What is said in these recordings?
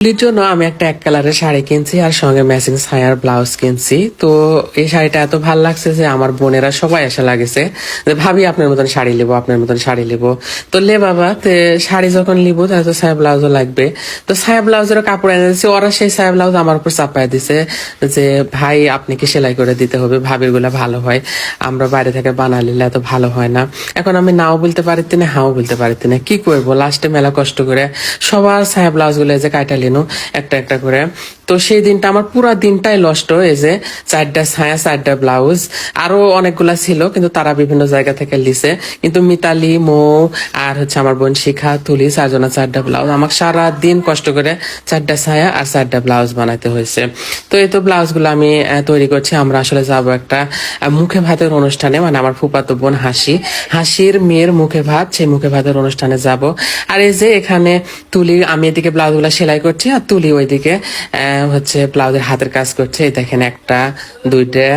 তুলির জন্য আমি একটা এক কালারের শাড়ি কিনছি আর সঙ্গে ম্যাচিং ব্লাউজ কিনছি। তো এই শাড়িটা এত ভালো লাগছে যে আমার বোনেরা সবাই এসে লাগেছে যে, ভাবি, আপনার মতন শাড়ি আপনার মতন শাড়ি তো লে বাবা শাড়ি যখন তাহলে তো ব্লাউজও লাগবে। তো ব্লাউজেরও কাপড় এনে ওরা সেই ব্লাউজ আমার উপর চাপায় দিছে যে, ভাই আপনি কি সেলাই করে দিতে হবে ভাবিরগুলা ভালো হয়। আমরা বাইরে থেকে বানালে এত ভালো হয় না। এখন আমি নাও বলতে পারিতে না, হাও বলতে পারিতে না। কি করব? লাস্টে মেলা কষ্ট করে সবার ছায়া ব্লাউজগুলো যে কাটা লিনু একটা একটা করে। তো সেই দিনটা আমার পুরো দিনটাই নষ্ট যে চারটা ছায়া চারটা ব্লাউজ আরও অনেকগুলা ছিল কিন্তু তারা বিভিন্ন জায়গা থেকে লিছে। কিন্তু মিতালি মৌ আর হচ্ছে আমার বোন শিখা তুলি চারজনা চারটা ব্লাউজ আমাকে সারা দিন কষ্ট করে চারটা ছায়া আর চারটা ব্লাউজ বানাতে হয়েছে। তো এই তো ব্লাউজগুলো আমি তৈরি করছি। আমরা আসলে যাব একটা মুখে ভাতের অনুষ্ঠানে। মানে আমার ফুপাতো বোন হাসি। হাসির মেয়ের মুখে ভাত সেই মুখে ভাতের অনুষ্ঠানে যাব। আর এই যে এখানে তুলি আমি এদিকে ব্লাউজগুলা সেলাই করছি আর তুলি ওইদিকে আহ, হচ্ছে ব্লাউজের হাতের কাজ করছে। দেখেন একটা দুইটা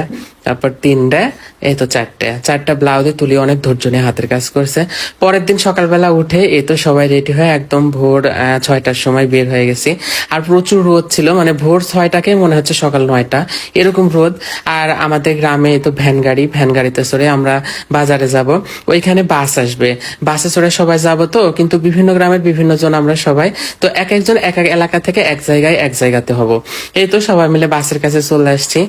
তারপর তিনটা, এই তো চারটে। চারটা ব্লাউজে তুলি, অনেক ধৈর্য নিয়ে হাতের কাজ করছে। পরের দিন সকালবেলা উঠে, এই তো সবাই রেডি হয়ে একদম ভোর ছয়টার সময় বের হয়ে গেছি। আর প্রচুর রোদ ছিল মানে ভোর ছয়টাকে মনে হচ্ছে সকাল নয়টা। এরকম রোদ। আর আমাদের গ্রামে তো ভ্যান গাড়ি, ভ্যান গাড়িতে চড়ে আমরা বাজারে যাব। ওইখানে বাস আসবে। বাসে চড়ে সবাই যাব তো, কিন্তু বিভিন্ন গ্রামের বিভিন্ন জন আমরা সবাই। তো এক একজন এক এক এলাকা থেকে এক জায়গায় এক জায়গাতে হব। এই তো সবাই মিলে বাসের কাছে চলে আসছি।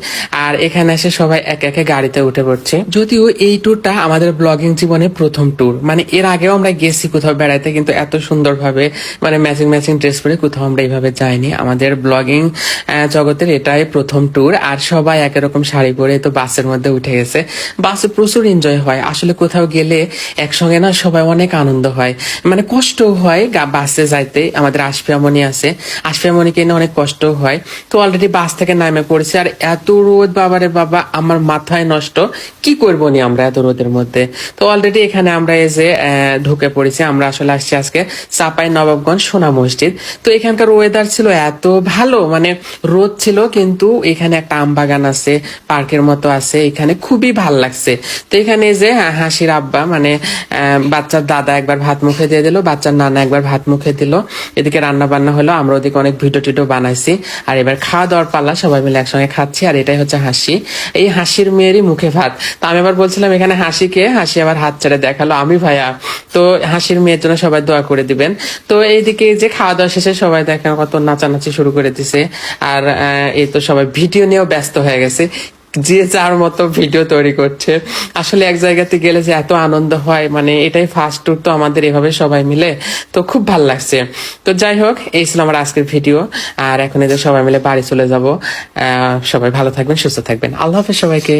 আর এখানে এসে সবাই এক একে গাড়িতে উঠে পড়ছি। যদিও এই ট্যুরটা আমাদের ব্লগিং জীবনে প্রথম ট্যুর মানে এর আগেও আমরা গেছি কোথাও বেড়াইতে, কিন্তু এত সুন্দরভাবে মানে ম্যাচিং ম্যাচিং ড্রেস পরে কোথাও আমরা এইভাবে যাইনি। আমাদের ব্লগিং জগতের এটাই প্রথম ট্যুর আর সবাই একই রকম শাড়ি পরে তো বাসের মধ্যে উঠে গেছে। বাসে প্রচুর এনজয় হয়। আসলে কোথাও গেলে একসঙ্গে না সবাই অনেক আনন্দ হয়। মানে কষ্ট হয় বাসে যাইতে। আমাদের আশফিয়ামণি আছে। আশফিয়ামণিকে অনেক কষ্ট হয়। তো অলরেডি বাস থেকে নামে পড়েছে। আর এত রোদ, বাবারে বাবা আমার মাথায় নষ্ট, কি করব নি আমরা এত রোদের মধ্যে? তো অলরেডি এখানে আমরা এই যে ঢুকে পড়েছি, আমরা আসলে আসছি আজকে চাপাই নবাবগঞ্জ সোনা মসজিদ। তো এখানকার ওয়েদার ছিল এত ভালো মানে রোদ ছিল, কিন্তু এখানে একটা আম বাগান আছে, পার্কের মতো আছে, এখানে খুবই ভালো লাগছে। তো এখানে যে হাসির আব্বা মানে বাচ্চার দাদা একবার ভাত মুখে দিয়ে দিল, বাচ্চার নানা একবার ভাত মুখে দিল। এদিকে রান্না বান্না হলো, আমরা ওদিকে অনেক ভিডিও টিডিও বানাইছি। আর এবার খাওয়া দাওয়ার পাল্লা সবাই মিলে একসঙ্গে খাচ্ছি, আর এটাই হচ্ছে হাসি। এই হাসির মেয়েরই মুখে ভাত। তো আমি আবার বলছিলাম, এখানে হাসিকে হাসি আবার হাত ছেড়ে দেখাল, আমি ভাইয়া। তো হাসির মেয়ের জন্য সবাই দোয়া করে দিবেন। তো এইদিকে যে খাওয়া দাওয়া শেষে সবাই দেখেন কত নাচানাচি শুরু করে দিছে। আর এই তো সবাই ভিডিও নিয়েও ব্যস্ত হয়ে গেছে। যে যার মতো ভিডিও তৈরি করছে। আসলে এক জায়গাতে গেলে যে এত আনন্দ হয় মানে এটাই ফার্স্ট ট্যুর তো আমাদের এভাবে সবাই মিলে। তো খুব ভালো লাগছে। তো যাই হোক, এই ছিল আমার আজকের ভিডিও আর এখন এদের সবাই মিলে বাড়ি চলে যাব। সবাই ভালো থাকবেন, সুস্থ থাকবেন। আল্লাহ হাফেজ সবাইকে।